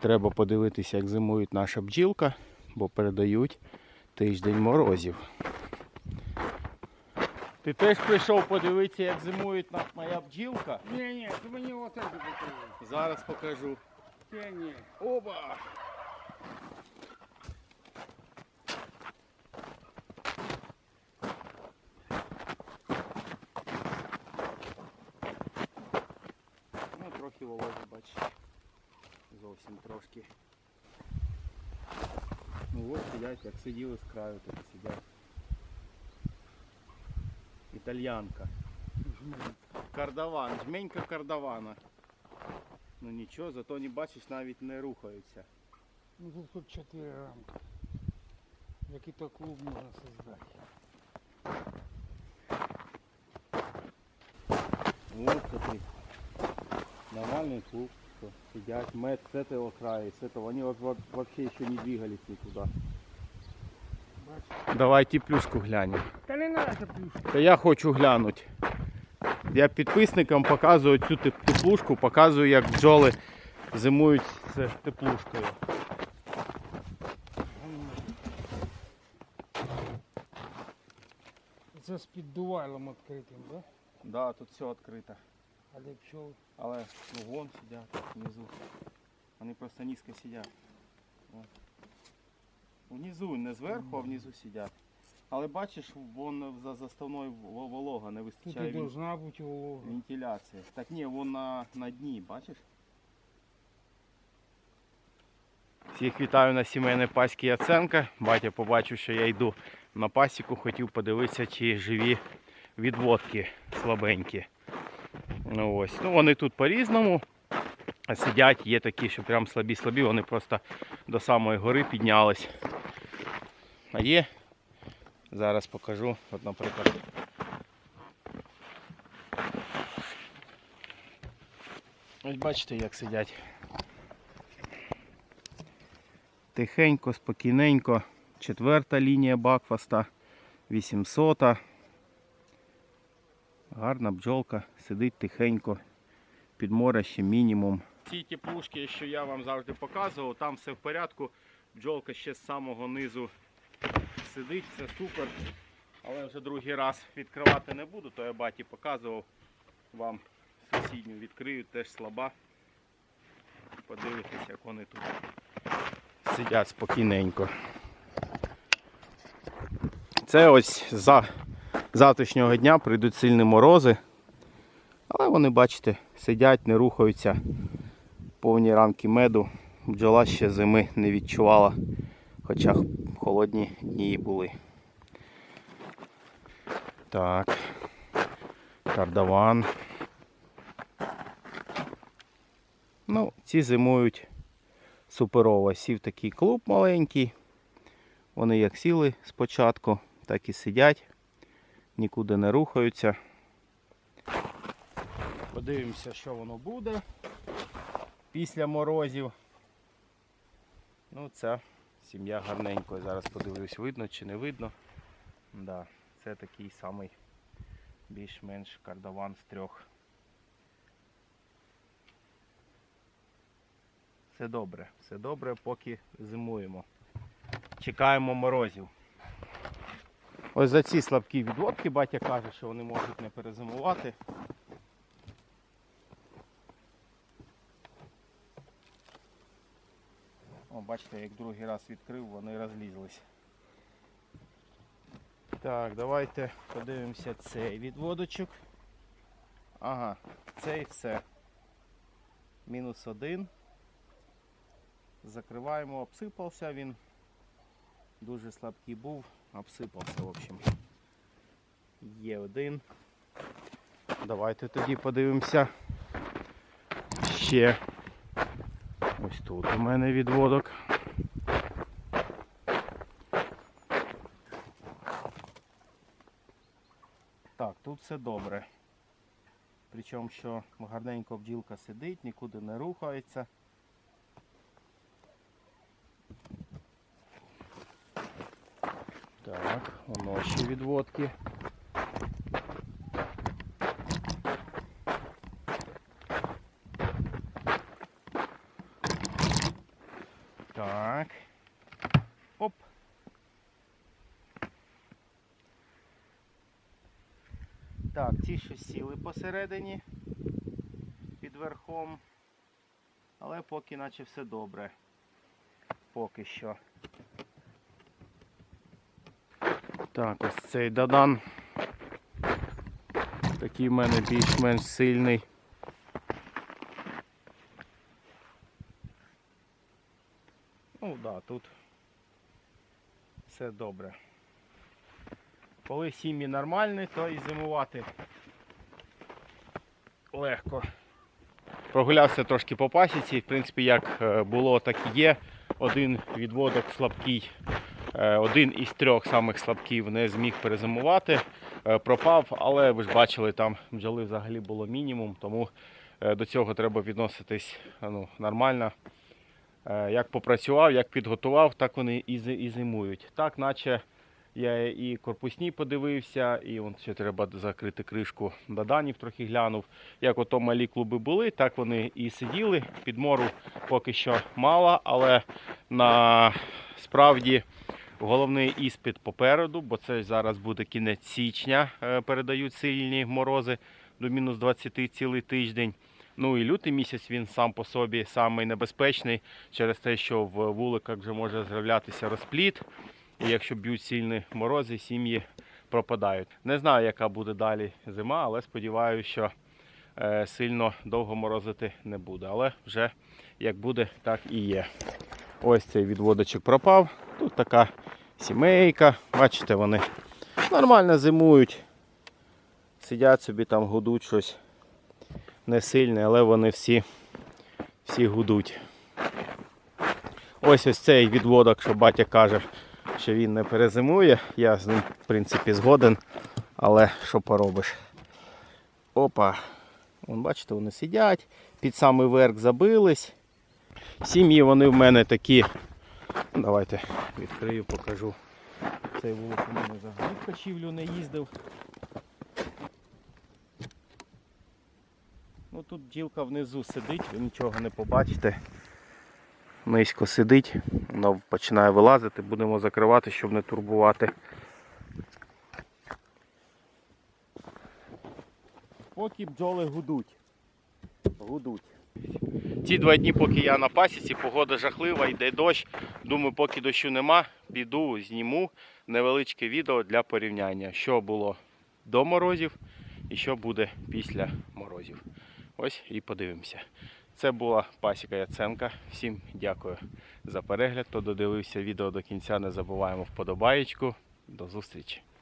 Треба подивитися, як зимують наша бджілка, бо передають тиждень морозів. Ти теж прийшов подивитися, як зимують на- моя бджілка? Не, ты мне вот это покажи. Зараз покажу. Не, не. Оба! Ну, трохи вологи, бачиш. Зовсім трошки. Ну от сидять, як сиділи з краю, так і сидять. Італьянка. Кардаван, жменька кардавана. Ну нічого, зато не бачиш, навіть не рухаються. Ну тут хоть четыре рамки. Який-то клуб можно создать. Вот смотри. Нормальный клуб. Что Сидят, мед с этого края, с этого. Они вот, вот вообще еще не двигались никуда. Бачиш? Давай плюшку глянем. Та не надо плюшку. Та я хочу глянути. Я підписникам показую цю теплушку, показую, як бджоли зимують з теплушкою. Це з піддувайлом відкритим, да? Да, тут все відкрито. А де пчол? Але ну вон сидять внизу. Вони просто низько сидять. Вон. Внизу, не зверху, а внизу сидять. Але бачиш, вон за заставною волога не Тут вистачає і должна бути волога. вентиляції. Так ні, вон на, на дні, бачиш? Всіх вітаю на сімейне паськи Яценка. Батя побачив, що я йду на пасіку, хотів подивитися, чи живі відводки слабенькі. Ну, ось. ну вони тут по-різному сидять, є такі, що прям слабі-слабі, вони просто до самої гори піднялись. А є, зараз покажу, от, наприклад, Ось бачите, як сидять. Тихенько, спокійненько. Четверта лінія бакфаста, 800. Гарна бджолка, сидить тихенько. Під море ще мінімум. Ці теплушки, що я вам завжди показував, там все в порядку. Бджолка ще з самого низу сидить, все супер. Але вже другий раз відкривати не буду, то я баті показував вам сусідню відкрию, теж слаба. Подивитися, як вони тут сидять спокійненько. Це ось за завтрашнього дня прийдуть сильні морози. Але вони, бачите, сидять, не рухаються. Повні рамки меду. Бджола ще зими не відчувала, хоча холодні дні були. Так. Кардаван. Ну, ці зимують суперово. Сів такий клуб маленький. Вони як сіли спочатку, так і сидять, нікуди не рухаються. Подивимося, що воно буде після морозів. Ну, ця сім'я гарненько. Зараз подивлюсь, видно чи не видно. Да, це такий самий більш-менш кардаван з трьох. Все добре, все добре, поки зимуємо. Чекаємо морозів. Ось за ці слабкі відводки батя каже, що вони можуть не перезимувати. О, бачите, як другий раз відкрив, вони розлізлись. Так, давайте подивимося цей відводочок. Ага, цей все. Мінус один. Закриваємо, обсипався він. Дуже слабкий був, обсипався, в общем. Є один. Давайте тоді подивимося. Ще. Ось тут у мене відводок. Так, тут все добре. Причому, що гарненько бджілка сидить, нікуди не рухається. Так, воно ще відводки. Так. Оп. Так, ці ще сіли посередині під верхом, але поки наче все добре. Поки що. Так, ось цей Дадан. Такий в мене більш-менш сильний. Ну так, да, тут все добре. Коли сім'ї нормальні, то і зимувати легко. Прогулявся трошки по пасіці, в принципі, як е, було, так і є. Один відводок слабкий, один із трьох самих слабків не зміг перезимувати, е, пропав, але ви ж бачили, там бджоли взагалі було мінімум, тому е, до цього треба відноситись ну, нормально. Е, Як попрацював, як підготував, так вони і, зимують. Так, наче я і корпусні подивився, і вон ще треба закрити кришку доданів, трохи глянув. Як ото малі клуби були, так вони і сиділи. Підмору поки що мало, але на справді головний іспит попереду, бо це зараз буде кінець січня, е, передають сильні морози до мінус 20 цілий тиждень. Ну і лютий місяць він сам по собі самий небезпечний через те, що в вуликах вже може з'являтися розпліт. І якщо б'ють сильні морози, сім'ї пропадають. Не знаю, яка буде далі зима, але сподіваюся, що е, сильно довго морозити не буде. Але вже як буде, так і є. Ось цей відводочок пропав. Тут така сімейка. Бачите, вони нормально зимують. Сидять собі там, гудуть щось не сильне, але вони всі, всі гудуть. Ось ось цей відводок, що батя каже, що він не перезимує. Я з ним, в принципі, згоден, але що поробиш. Опа. Вон, бачите, вони сидять, під самий верх забились. Сім'ї вони в мене такі. Давайте відкрию, покажу. Цей вулик у мене взагалі в кочівлю не їздив. Ну тут ділка внизу сидить, ви нічого не побачите. Низько сидить, воно починає вилазити, будемо закривати, щоб не турбувати. Поки бджоли гудуть. Гудуть. Ці два дні, поки я на пасіці, погода жахлива, йде дощ. Думаю, поки дощу нема, піду, зніму невеличке відео для порівняння, що було до морозів і що буде після морозів. Ось і подивимося. Це була пасіка Яценка. Всім дякую за перегляд. Хто додивився відео до кінця, не забуваємо вподобаєчку. До зустрічі!